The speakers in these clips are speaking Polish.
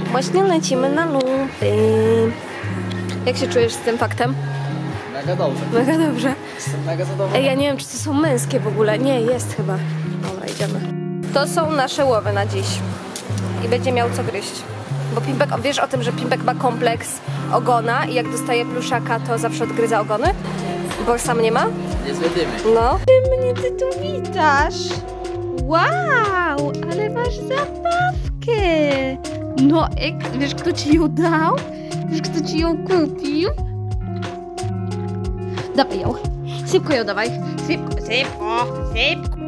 Właśnie lecimy na luty. Jak się czujesz z tym faktem? Mega dobrze. Mega dobrze. Jestem mega zadowolony. Ej, ja nie wiem, czy to są męskie w ogóle. Nie, jest chyba. Dobra, idziemy. To są nasze łowy na dziś. I będzie miał co gryźć. Bo Pimpek, wiesz o tym, że Pimpek ma kompleks ogona i jak dostaje pluszaka, to zawsze odgryza ogony? Bo sam nie ma? Nie zwiedzimy. No. Ty mnie ty tu witasz. Wow, ale masz zabawkę. No, ek, wiesz kto ci ją dał? Wiesz kto ci ją kupił? Dawaj ją. Szybko ją dawaj. Szybko, szybko, szybko.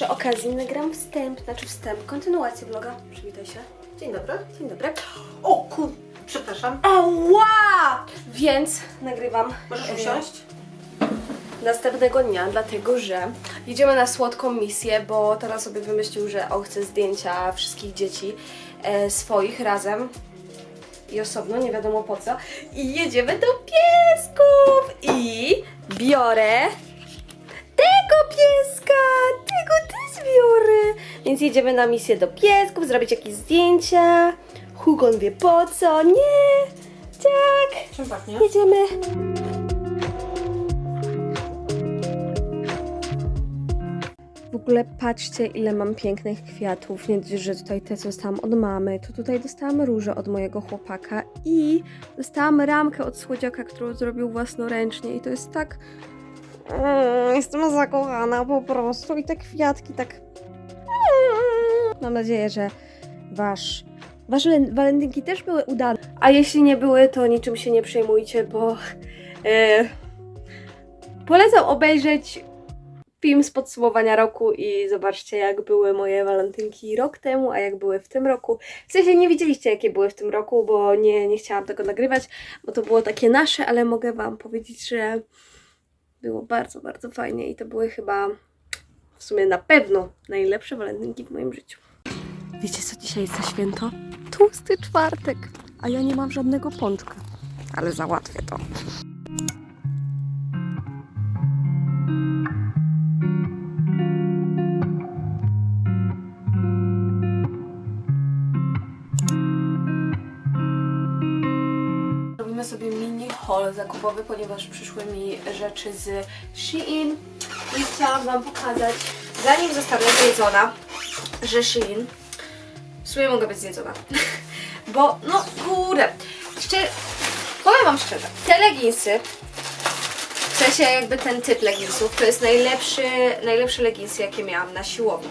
Przy okazji nagram wstęp, znaczy wstęp, kontynuację vloga. Przywitaj się. Dzień dobry. Dzień dobry. O kur... Przepraszam. Ała! Więc nagrywam. Możesz e, usiąść? Następnego dnia, dlatego że jedziemy na słodką misję, bo teraz sobie wymyślił, że on chce zdjęcia wszystkich dzieci e, swoich razem i osobno, nie wiadomo po co. I jedziemy do piesków! I biorę tego pieska! Więc jedziemy na misję do piesków, zrobić jakieś zdjęcia. Hugon wie po co, nie! Tak! Czym pachnie? Jedziemy. W ogóle patrzcie, ile mam pięknych kwiatów. Nie dość, że tutaj te, co dostałam od mamy, to tutaj dostałam róże od mojego chłopaka i dostałam ramkę od słodziaka, którą zrobił własnoręcznie i to jest tak... Mm, jestem zakochana po prostu i te kwiatki tak... Mam nadzieję, że wasz... Wasze walentynki też były udane. A jeśli nie były, to niczym się nie przejmujcie, bo e, polecam obejrzeć film z podsumowania roku i zobaczcie, jak były moje walentynki rok temu, a jak były w tym roku. W sensie nie widzieliście, jakie były w tym roku, bo nie, nie chciałam tego nagrywać, bo to było takie nasze, ale mogę Wam powiedzieć, że było bardzo, bardzo fajnie i to były chyba w sumie na pewno najlepsze walentynki w moim życiu. Wiecie, co dzisiaj jest za święto? Tłusty czwartek, a ja nie mam żadnego pączka, ale załatwię to. Robimy sobie mini haul zakupowy, ponieważ przyszły mi rzeczy z Shein i chciałam Wam pokazać, zanim zostanę zjedzona, że Shein w sumie mogę być zjedzona. Bo, no kurde, szczerze, powiem Wam szczerze, te leginsy, w sensie jakby ten typ leginsów, to jest najlepszy, najlepsze leginsy, jakie miałam na siłowni.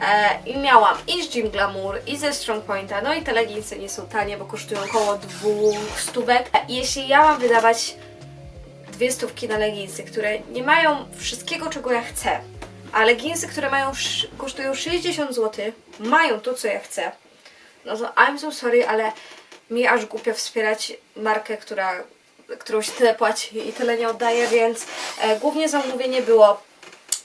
E, I miałam i z Gym Glamour, i ze Strong Pointa, no i te leginsy nie są tanie, bo kosztują około dwóch stówek. E, jeśli ja mam wydawać dwie stówki na leginsy, które nie mają wszystkiego, czego ja chcę, a leginsy, które mają, sz- kosztują 60 zł, mają to, co ja chcę, no to I'm so sorry, ale mi aż głupio wspierać markę, która, którą się tyle płaci i tyle nie oddaje, więc e, głównie zamówienie było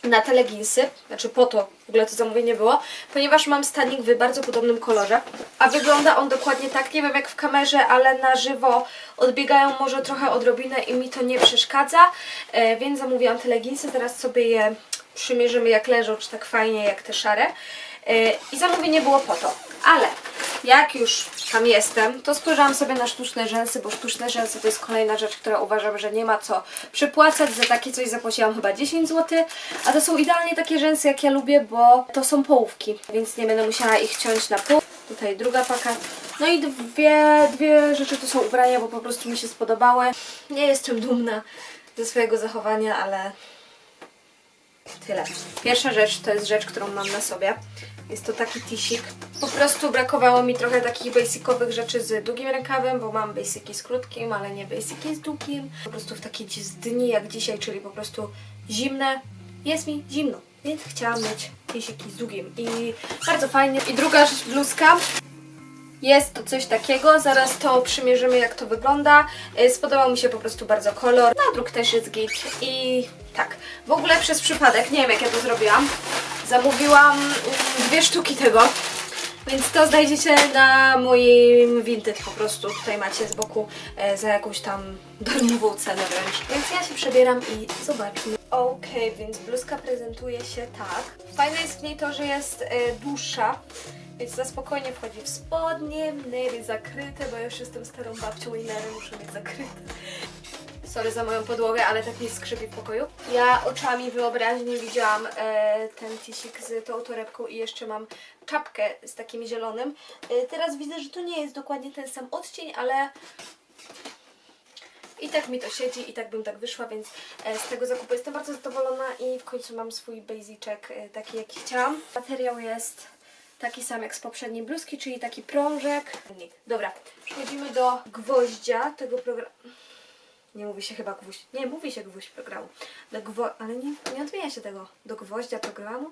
na te leginsy, znaczy po to w ogóle to zamówienie było, ponieważ mam stanik w bardzo podobnym kolorze, a wygląda on dokładnie tak, nie wiem jak w kamerze, ale na żywo odbiegają może trochę odrobinę i mi to nie przeszkadza, e, więc zamówiłam te leginsy, teraz sobie je przymierzymy jak leżą, czy tak fajnie jak te szare. E, I zamówienie było po to. Ale jak już tam jestem, to spojrzałam sobie na sztuczne rzęsy, bo sztuczne rzęsy to jest kolejna rzecz, która uważam, że nie ma co przypłacać. Za takie coś zapłaciłam chyba 10 zł, a to są idealnie takie rzęsy, jak ja lubię, bo to są połówki, więc nie będę musiała ich ciąć na pół. Tutaj druga paka. No i dwie, dwie rzeczy to są ubrania, bo po prostu mi się spodobały. Nie jestem dumna ze swojego zachowania, ale tyle. Pierwsza rzecz to jest rzecz, którą mam na sobie. Jest to taki tisik. Po prostu brakowało mi trochę takich basicowych rzeczy z długim rękawem, bo mam basiki z krótkim, ale nie basiki z długim. Po prostu w takie dni jak dzisiaj, czyli po prostu zimne, jest mi zimno. Więc chciałam mieć tisiki z długim i bardzo fajnie. I druga rzecz, bluzka. Jest to coś takiego, zaraz to przymierzymy jak to wygląda. Y, Spodobał mi się po prostu bardzo kolor. Nadruk też jest git i tak. W ogóle przez przypadek, nie wiem jak ja to zrobiłam, zamówiłam mm, dwie sztuki tego. Więc to znajdziecie na moim Vinted po prostu. Tutaj macie z boku e, za jakąś tam darmową cenę wręcz. Więc ja się przebieram i zobaczmy. Okej, więc bluzka prezentuje się tak. Fajne jest w niej to, że jest e, dłuższa, więc na spokojnie wchodzi w spodnie, nery zakryte, bo ja już jestem starą babcią i nery muszę mieć zakryte. Sorry za moją podłogę, ale tak mi skrzypi w pokoju. Ja oczami wyobraźni widziałam e, ten tisik z tą torebką i jeszcze mam czapkę z takim zielonym. E, teraz widzę, że to nie jest dokładnie ten sam odcień, ale i tak mi to siedzi i tak bym tak wyszła, więc e, z tego zakupu jestem bardzo zadowolona i w końcu mam swój basyczek e, taki jaki chciałam. Materiał jest taki sam jak z poprzedniej bluzki, czyli taki prążek. Dobra, przechodzimy do gwoździa tego programu. Nie mówi się chyba gwóźdź. Nie, mówi się gwóźdź programu. Do gwo... Ale nie, nie odmienia się tego. Do gwoździa programu.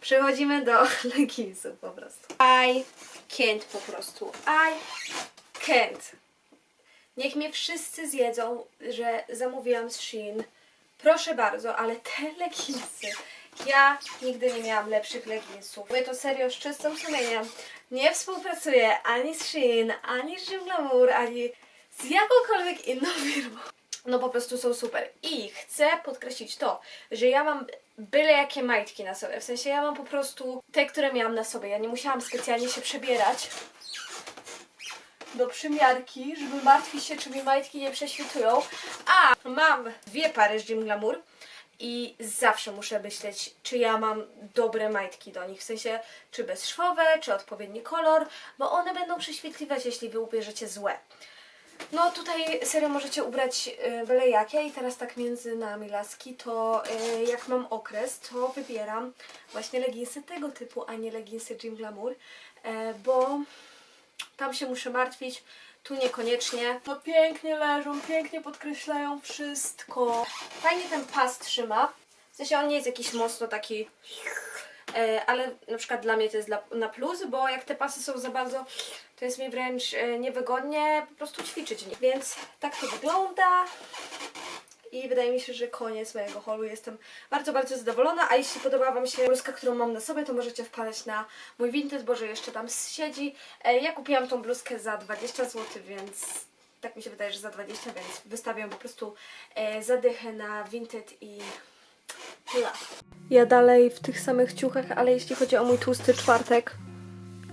Przechodzimy do leginsów po prostu. I can't po prostu. I can't. Niech mnie wszyscy zjedzą, że zamówiłam z Shein. Proszę bardzo, ale te leginsy. Ja nigdy nie miałam lepszych leginsów. Mówię to serio z czystym sumieniem. Nie współpracuję ani z Shein, ani z Jim Glamour, ani z jakąkolwiek inną firmą. No po prostu są super. I chcę podkreślić to, że ja mam byle jakie majtki na sobie. W sensie ja mam po prostu te, które miałam na sobie. Ja nie musiałam specjalnie się przebierać do przymiarki, żeby martwić się, czy mi majtki nie prześwitują. A mam dwie pary z Jim Glamour i zawsze muszę myśleć, czy ja mam dobre majtki do nich. W sensie, czy bezszwowe, czy odpowiedni kolor, bo one będą prześwitliwać, jeśli wy ubierzecie złe. No tutaj serio możecie ubrać y, byle jakie i teraz tak między nami laski, to y, jak mam okres, to wybieram właśnie leginsy tego typu, a nie leginsy Jim Glamour, e, bo tam się muszę martwić, tu niekoniecznie. No pięknie leżą, pięknie podkreślają wszystko. Fajnie ten pas trzyma. W sensie on nie jest jakiś mocno taki... E, ale na przykład dla mnie to jest na plus, bo jak te pasy są za bardzo, to jest mi wręcz e, niewygodnie po prostu ćwiczyć. Więc tak to wygląda. I wydaje mi się, że koniec mojego holu. Jestem bardzo, bardzo zadowolona. A jeśli podoba Wam się bluzka, którą mam na sobie, to możecie wpadać na mój Vinted, bo że jeszcze tam siedzi. E, Ja kupiłam tą bluzkę za 20 zł, więc tak mi się wydaje, że za 20, więc wystawię ją po prostu e, zadychę na Vinted i tyle. Ja dalej w tych samych ciuchach, ale jeśli chodzi o mój tłusty czwartek,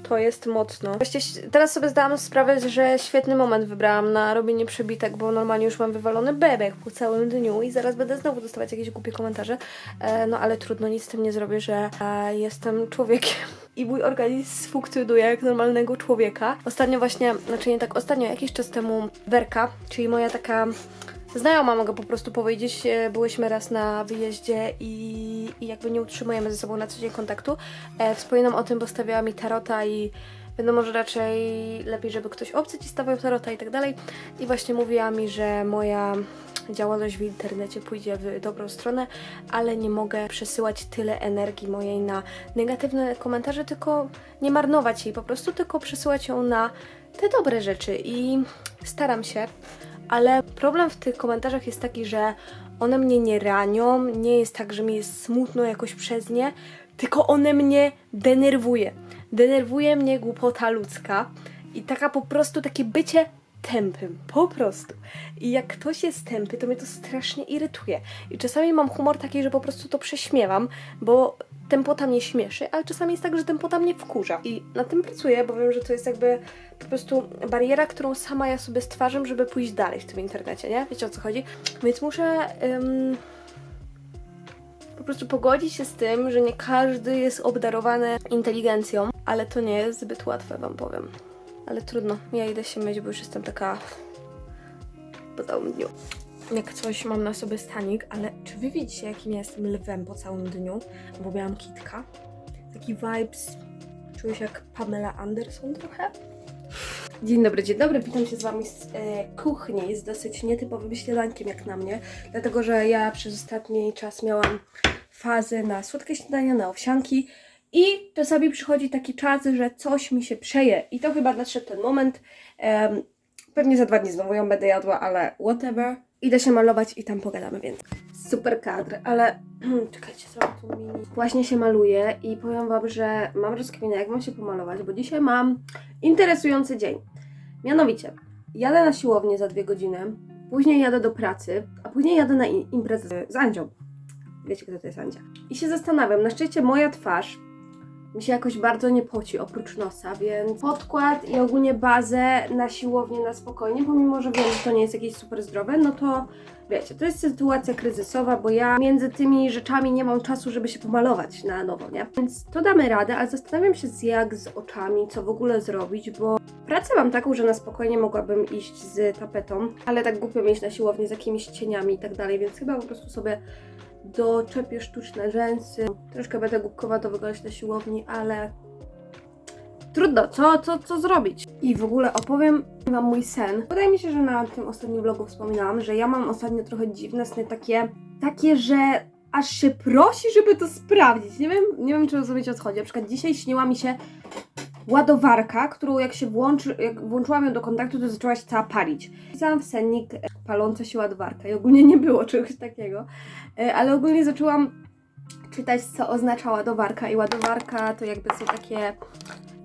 to jest mocno. Właściwie teraz sobie zdałam sprawę, że świetny moment wybrałam na robienie przebitek, bo normalnie już mam wywalony bebek po całym dniu i zaraz będę znowu dostawać jakieś głupie komentarze. E, no ale trudno, nic z tym nie zrobię, że e, jestem człowiekiem i mój organizm funkcjonuje jak normalnego człowieka. Ostatnio właśnie, znaczy nie tak ostatnio, jakiś czas temu Werka, czyli moja taka znajoma, mogę po prostu powiedzieć. E, Byłyśmy raz na wyjeździe i, i jakby nie utrzymujemy ze sobą na co dzień kontaktu. E, wspominam o tym, bo stawiała mi tarota i wiadomo, że raczej lepiej, żeby ktoś obcy ci stawiał tarota i tak dalej. I właśnie mówiła mi, że moja działalność w internecie pójdzie w dobrą stronę, ale nie mogę przesyłać tyle energii mojej na negatywne komentarze, tylko nie marnować jej po prostu, tylko przesyłać ją na te dobre rzeczy i staram się, ale problem w tych komentarzach jest taki, że one mnie nie ranią, nie jest tak, że mi jest smutno jakoś przez nie, tylko one mnie denerwuje. Denerwuje mnie głupota ludzka i taka po prostu takie bycie tępym, po prostu. I jak ktoś jest tępy, to mnie to strasznie irytuje. I czasami mam humor taki, że po prostu to prześmiewam, bo tempota mnie śmieszy, ale czasami jest tak, że tempota mnie wkurza. I na tym pracuję, bo wiem, że to jest jakby po prostu bariera, którą sama ja sobie stwarzam, żeby pójść dalej w tym internecie, nie? Wiecie o co chodzi? Więc muszę... ym, po prostu pogodzić się z tym, że nie każdy jest obdarowany inteligencją, ale to nie jest zbyt łatwe, wam powiem. Ale trudno, ja idę się myć, bo już jestem taka po całym dniu. Jak coś mam na sobie stanik, ale czy wy widzicie, jakim ja jestem lwem po całym dniu? Bo miałam kitka. Taki vibes Czuję się jak Pamela Anderson trochę. Dzień dobry, dzień dobry. Witam się z Wami z e, kuchni, z dosyć nietypowym śniadankiem jak na mnie, dlatego że ja przez ostatni czas miałam fazę na słodkie śniadania, na owsianki i czasami przychodzi taki czas, że coś mi się przeje i to chyba nadszedł ten moment. Pewnie za dwa dni znowu ją będę jadła, ale whatever. Idę się malować i tam pogadamy więcej. Super kadr, ale czekajcie, zrobię tu mini. Właśnie się maluję i powiem Wam, że mam rozkminę, jak mam się pomalować, bo dzisiaj mam interesujący dzień. Mianowicie, jadę na siłownię za dwie godziny, później jadę do pracy, a później jadę na imprezę z Andzią. Wiecie, kto to jest Andzia. I się zastanawiam, na szczęście moja twarz mi się jakoś bardzo nie poci, oprócz nosa, więc podkład i ogólnie bazę na siłownię na spokojnie, pomimo, że wiem, że to nie jest jakieś super zdrowe, no to wiecie, to jest sytuacja kryzysowa, bo ja między tymi rzeczami nie mam czasu, żeby się pomalować na nowo, nie? Więc to damy radę, ale zastanawiam się jak z oczami, co w ogóle zrobić, bo pracę mam taką, że na spokojnie mogłabym iść z tapetą, ale tak głupio mieć na siłowni z jakimiś cieniami i tak dalej, więc chyba po prostu sobie doczepię sztuczne rzęsy. Troszkę będę głupkowato wyglądać na siłowni, ale trudno, co, co, co zrobić? I w ogóle opowiem Wam mój sen. Wydaje mi się, że na tym ostatnim vlogu wspominałam, że ja mam ostatnio trochę dziwne sny, takie, takie, że aż się prosi, żeby to sprawdzić. Nie wiem, nie wiem czy rozumiecie o co chodzi. Na przykład dzisiaj śniła mi się ładowarka, którą jak się włączy, jak włączyłam ją do kontaktu, to zaczęła się cała palić. Pisałam w sennik e, paląca się ładowarka i ogólnie nie było czegoś takiego, E, ale ogólnie zaczęłam czytać, co oznacza ładowarka i ładowarka to jakby są takie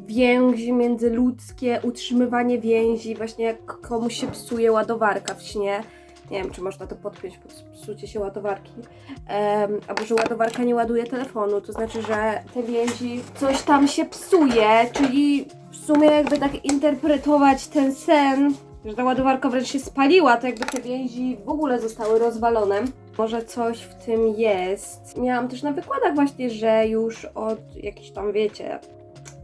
więzi międzyludzkie, utrzymywanie więzi, właśnie jak komuś się psuje ładowarka w śnie. Nie wiem, czy można to podpiąć pod psucie się ładowarki. Em, albo że ładowarka nie ładuje telefonu, to znaczy, że te więzi coś tam się psuje, czyli w sumie jakby tak interpretować ten sen, że ta ładowarka wręcz się spaliła, to jakby te więzi w ogóle zostały rozwalone. Może coś w tym jest. Miałam też na wykładach właśnie, że już od jakichś tam, wiecie,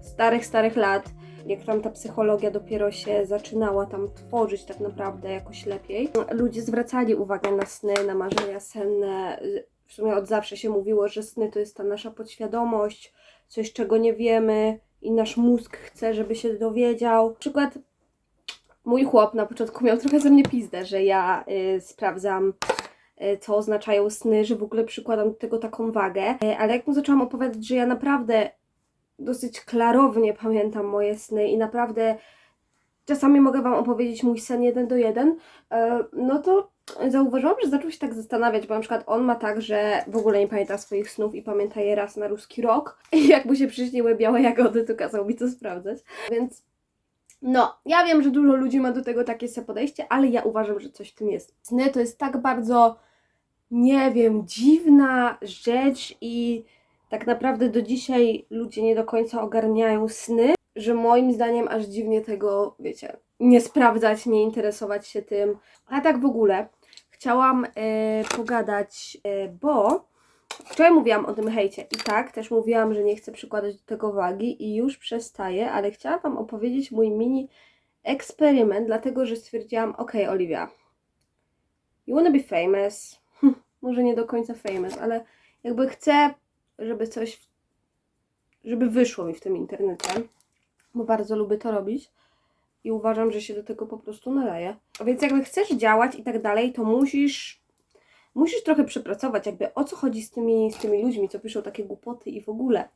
starych, starych lat, jak tam ta psychologia dopiero się zaczynała tam tworzyć tak naprawdę jakoś lepiej, ludzie zwracali uwagę na sny, na marzenia senne. W sumie od zawsze się mówiło, że sny to jest ta nasza podświadomość, coś czego nie wiemy i nasz mózg chce, żeby się dowiedział. Na przykład mój chłop na początku miał trochę ze mnie pizdę, że ja y, sprawdzam y, co oznaczają sny, że w ogóle przykładam do tego taką wagę, Y, ale jak mu zaczęłam opowiadać, że ja naprawdę dosyć klarownie pamiętam moje sny i naprawdę czasami mogę Wam opowiedzieć mój sen jeden do jeden, e, no to zauważyłam, że zaczął się tak zastanawiać, bo na przykład on ma tak, że w ogóle nie pamięta swoich snów i pamięta je raz na ruski rok i jak mu się przyśniły białe jagody, to kazał mi to sprawdzać, więc no, ja wiem, że dużo ludzi ma do tego takie sobie podejście, ale ja uważam, że coś w tym jest. Sny to jest tak bardzo, nie wiem, dziwna rzecz i tak naprawdę do dzisiaj ludzie nie do końca ogarniają sny, że moim zdaniem aż dziwnie tego, wiecie, nie sprawdzać, nie interesować się tym. A tak w ogóle chciałam e, pogadać, e, bo wczoraj mówiłam o tym hejcie i tak, też mówiłam, że nie chcę przykładać do tego wagi i już przestaję, ale chciałam Wam opowiedzieć mój mini eksperyment, dlatego że stwierdziłam, okej Oliwia, you wanna be famous, może nie do końca famous, ale jakby chcę żeby coś, żeby wyszło mi w tym internecie, bo bardzo lubię to robić i uważam, że się do tego po prostu nadaje. Więc jakby chcesz działać i tak dalej, to musisz, musisz trochę przepracować, jakby o co chodzi z tymi, z tymi ludźmi, co piszą takie głupoty i w ogóle.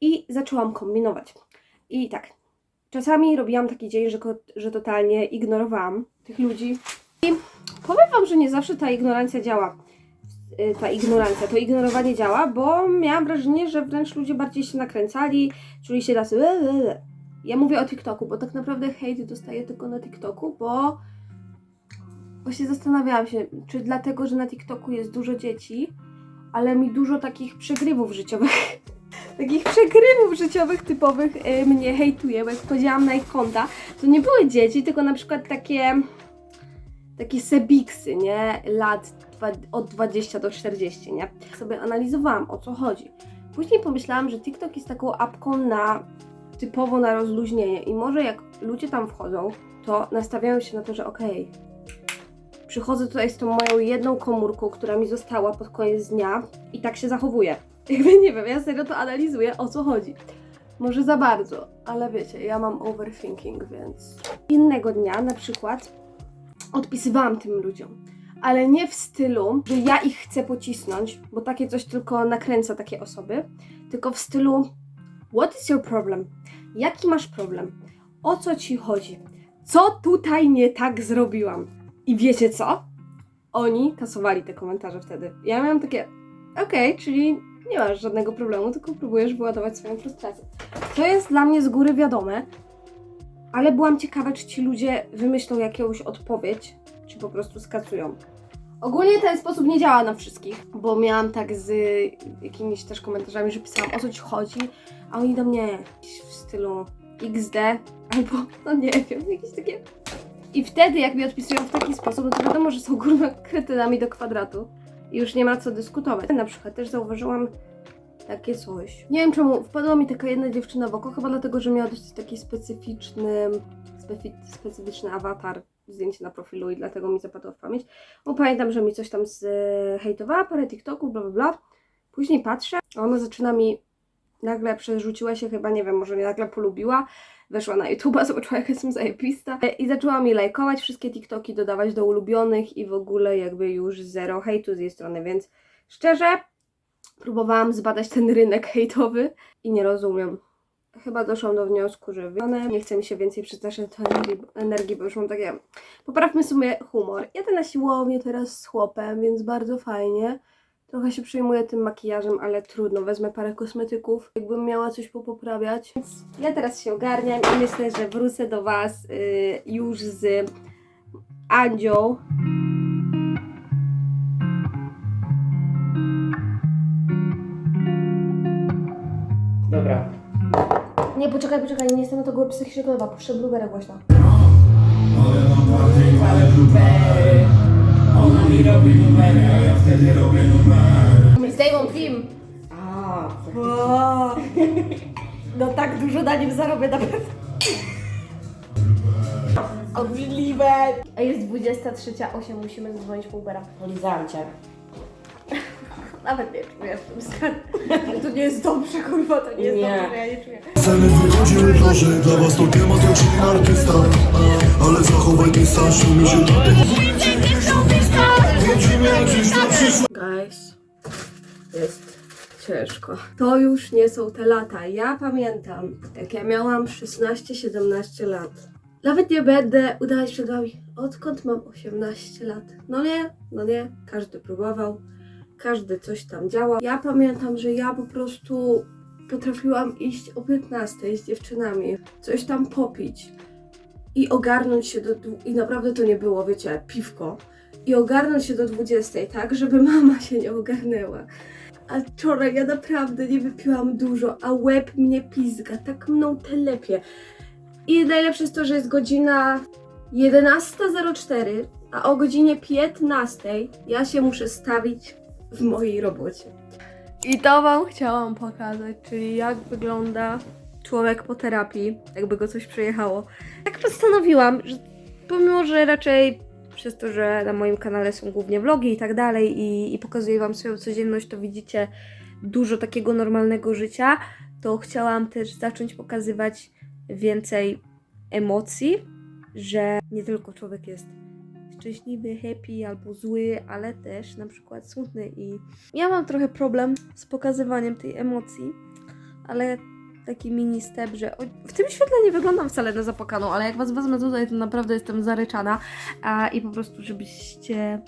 I zaczęłam kombinować. I tak, czasami robiłam taki dzień, że, że totalnie ignorowałam tych ludzi. I powiem Wam, że nie zawsze ta ignorancja działa ta ignorancja, to ignorowanie działa, bo miałam wrażenie, że wręcz ludzie bardziej się nakręcali, czuli się tacy. Ja mówię o TikToku, bo tak naprawdę hejt dostaję tylko na TikToku, bo właśnie zastanawiałam się, czy dlatego, że na TikToku jest dużo dzieci, ale mi dużo takich przegrywów życiowych, takich przegrywów życiowych typowych y, mnie hejtuje, bo jak wchodziłam na ich konta, to nie były dzieci, tylko na przykład takie takie sebiksy, nie? Lat od 20 do 40, nie? Tak Sobie analizowałam, o co chodzi. Później pomyślałam, że TikTok jest taką apką na typowo na rozluźnienie i może jak ludzie tam wchodzą, to nastawiają się na to, że okej, przychodzę tutaj z tą moją jedną komórką, która mi została pod koniec dnia i tak się zachowuję. Jakby nie wiem, ja serio to analizuję, o co chodzi. Może za bardzo, ale wiecie, ja mam overthinking, więc. Innego dnia na przykład odpisywałam tym ludziom, ale nie w stylu, że ja ich chcę pocisnąć, bo takie coś tylko nakręca takie osoby, tylko w stylu What is your problem? Jaki masz problem? O co ci chodzi? Co tutaj nie tak zrobiłam? I wiecie co? Oni kasowali te komentarze wtedy. Ja miałam takie, okej, czyli nie masz żadnego problemu, tylko próbujesz wyładować swoją frustrację. To jest dla mnie z góry wiadome, ale byłam ciekawa, czy ci ludzie wymyślą jakąś odpowiedź, czy po prostu skasują. Ogólnie ten sposób nie działa na wszystkich, bo miałam tak z jakimiś też komentarzami, że pisałam o co ci chodzi, a oni do mnie w stylu XD albo no nie wiem, jakieś takie. I wtedy jak mi odpisują w taki sposób, no to wiadomo, że są kurwa kretynami do kwadratu i już nie ma co dyskutować. Na przykład też zauważyłam takie coś. Nie wiem czemu, wpadła mi taka jedna dziewczyna w oko, chyba dlatego, że miała dosyć taki specyficzny, specyficzny awatar, zdjęcie na profilu i dlatego mi zapadło w pamięć. Bo pamiętam, że mi coś tam zhejtowała, parę TikToków, bla bla bla. Później patrzę, a ona zaczyna mi, nagle przerzuciła się chyba, nie wiem, może mnie nagle polubiła, weszła na YouTube'a, zobaczyła jak jestem zajebista e, i zaczęła mi lajkować wszystkie TikToki, dodawać do ulubionych i w ogóle jakby już zero hejtu z jej strony, więc szczerze próbowałam zbadać ten rynek hejtowy i nie rozumiem. Chyba doszłam do wniosku, że one nie chce mi się więcej przeznaczać do energii, energii, bo już mam takie... Poprawmy sobie humor. Jadę na siłownię teraz z chłopem, więc bardzo fajnie. Trochę się przejmuję tym makijażem, ale trudno, wezmę parę kosmetyków, jakbym miała coś popoprawiać. Więc ja teraz się ogarniam i myślę, że wrócę do Was y, już z Andzią. Nie, poczekaj, poczekaj, nie jestem na to głowy psychicznego, puszczę blueberry głośno. Zdejmą film. A, No tak dużo na nim zarobię na pewno. Obrzydliwe. A jest 23.08, musimy zadzwonić po Ubera. polizałam cię. Nawet nie czuję w tym stanie. To nie jest dobrze, kurwa, to nie jest Nie. dobrze, ja nie czuję. Ceny wychodziły proszę Dla was to nie ma to czy artysta Ale zachowaj dystans Umie się Widzimy jak na przyszłość Guys, jest ciężko. To już nie są te lata. Ja pamiętam, jak ja miałam 16-17 lat. Nawet nie będę udawać przed wami, odkąd mam 18 lat. No nie, no nie, każdy próbował, każdy coś tam działał. Ja pamiętam, że ja po prostu potrafiłam iść o 15 z dziewczynami, coś tam popić i ogarnąć się do... I naprawdę to nie było, wiecie, piwko i ogarnąć się do 20, tak, żeby mama się nie ogarnęła. A wczoraj ja naprawdę nie wypiłam dużo, a łeb mnie pizga, tak mną telepie. I najlepsze jest to, że jest godzina 11.04, a o godzinie 15 ja się muszę stawić w mojej robocie. I to Wam chciałam pokazać, czyli jak wygląda człowiek po terapii, jakby go coś przejechało. Tak postanowiłam, że pomimo, że raczej przez to, że na moim kanale są głównie vlogi i tak dalej i, i pokazuję Wam swoją codzienność, to widzicie dużo takiego normalnego życia, to chciałam też zacząć pokazywać więcej emocji, że nie tylko człowiek jest szczęśliwy, happy albo zły, ale też na przykład smutny i ja mam trochę problem z pokazywaniem tej emocji, ale taki mini step, że w tym świetle nie wyglądam wcale na zapłakaną, ale jak was wezmę tutaj, to naprawdę jestem zaryczana a, i po prostu, żebyście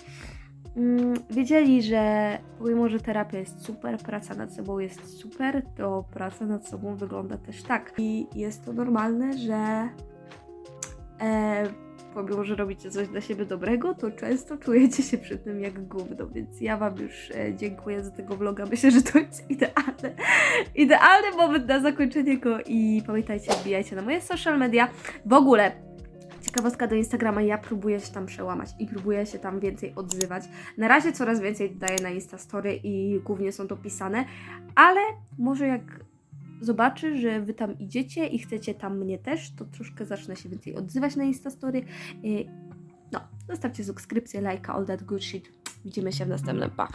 mm, wiedzieli, że pomimo, że terapia jest super, praca nad sobą jest super, to praca nad sobą wygląda też tak. I jest to normalne, że e, pomimo, że robicie coś dla siebie dobrego, to często czujecie się przy tym jak gówno, więc ja Wam już e, dziękuję za tego vloga. Myślę, że to jest idealne, idealny moment na zakończenie go i pamiętajcie, wbijajcie na moje social media. W ogóle ciekawostka do Instagrama, ja próbuję się tam przełamać i próbuję się tam więcej odzywać. Na razie coraz więcej dodaję na Instastory i głównie są to pisane, ale może jak zobaczy, że wy tam idziecie i chcecie tam mnie też, to troszkę zacznę się więcej odzywać na Instastory. No, zostawcie subskrypcję, lajka, all that good shit. Widzimy się w następnym. Pa!